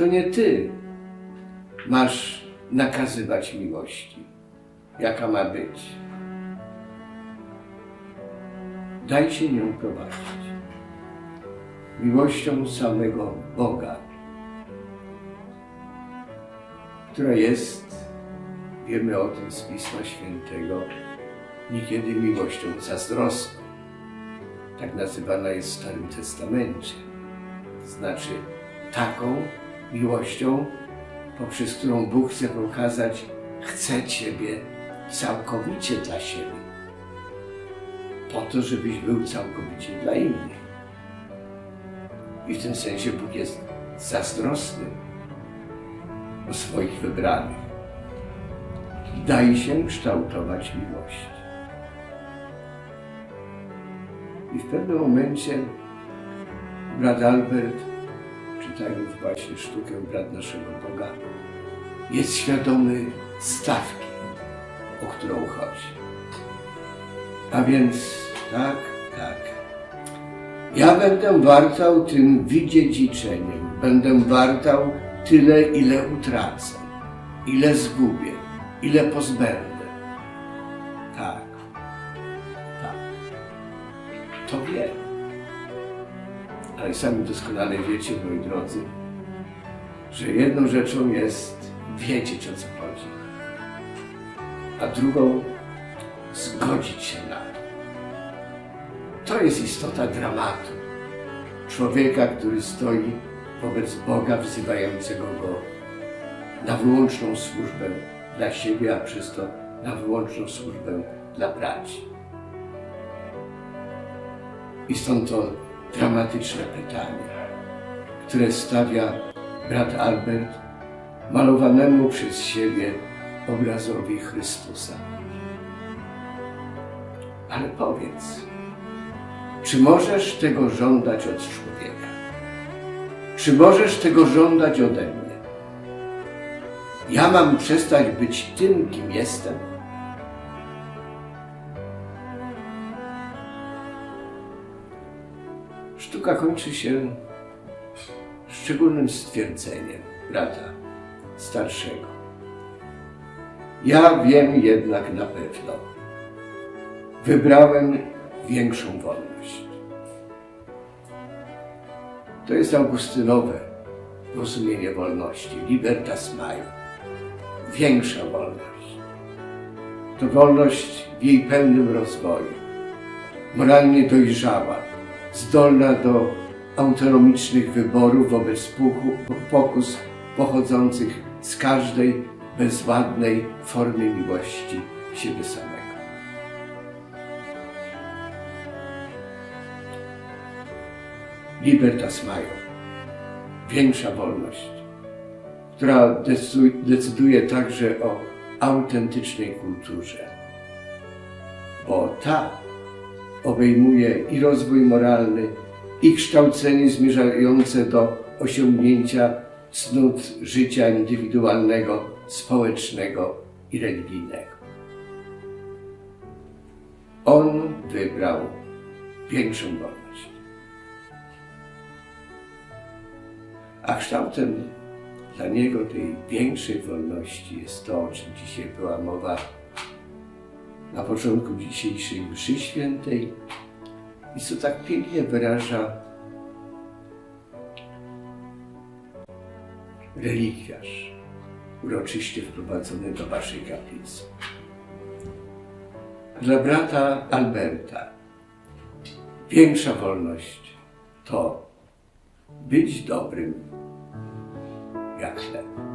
to nie ty masz nakazywać miłości, jaka ma być. Daj się nią prowadzić. Miłością samego Boga, która jest, wiemy o tym z Pisma Świętego, niekiedy miłością zazdrosną. Tak nazywana jest w Starym Testamencie. Znaczy taką miłością, poprzez którą Bóg chce pokazać, chce Ciebie całkowicie dla siebie. Po to, żebyś był całkowicie dla innych. I w tym sensie Bóg jest zazdrosny o swoich wybranych. Daj się kształtować miłość. I w pewnym momencie brat Albert, czytając właśnie sztukę Brat naszego Boga, jest świadomy stawki, o którą chodzi. A więc tak, tak. Ja będę wartał tym wydziedziczeniem, będę wartał tyle, ile utracę, ile zgubię, ile pozbędę. Tak, tak. To wiem. Ale sami doskonale wiecie, moi drodzy, że jedną rzeczą jest wiedzieć o co chodzi, a drugą zgodzić się na to. To jest istota dramatu. Człowieka, który stoi wobec Boga, wzywającego go na wyłączną służbę dla siebie, a przez to na wyłączną służbę dla braci. I stąd to dramatyczne pytanie, które stawia brat Albert malowanemu przez siebie obrazowi Chrystusa. Ale powiedz, czy możesz tego żądać od człowieka? Czy możesz tego żądać ode mnie? Ja mam przestać być tym, kim jestem? Sztuka kończy się szczególnym stwierdzeniem brata starszego. Ja wiem jednak na pewno, wybrałem większą wolność. To jest augustynowe rozumienie wolności, libertas maior. Większa wolność. To wolność w jej pełnym rozwoju, moralnie dojrzała, zdolna do autonomicznych wyborów wobec pokus pochodzących z każdej bezładnej formy miłości siebie samego. Libertas Maior. Większa wolność, która decydu- decyduje także o autentycznej kulturze. Bo ta obejmuje i rozwój moralny, i kształcenie zmierzające do osiągnięcia cnót życia indywidualnego, społecznego i religijnego. On wybrał większą wolność. A kształtem dla niego tej większej wolności jest to, o czym dzisiaj była mowa na początku dzisiejszej mszy świętej i co tak pięknie wyraża relikwiarz uroczyście wprowadzony do waszej kaplicy. Dla brata Alberta większa wolność to być dobrym jak chleb.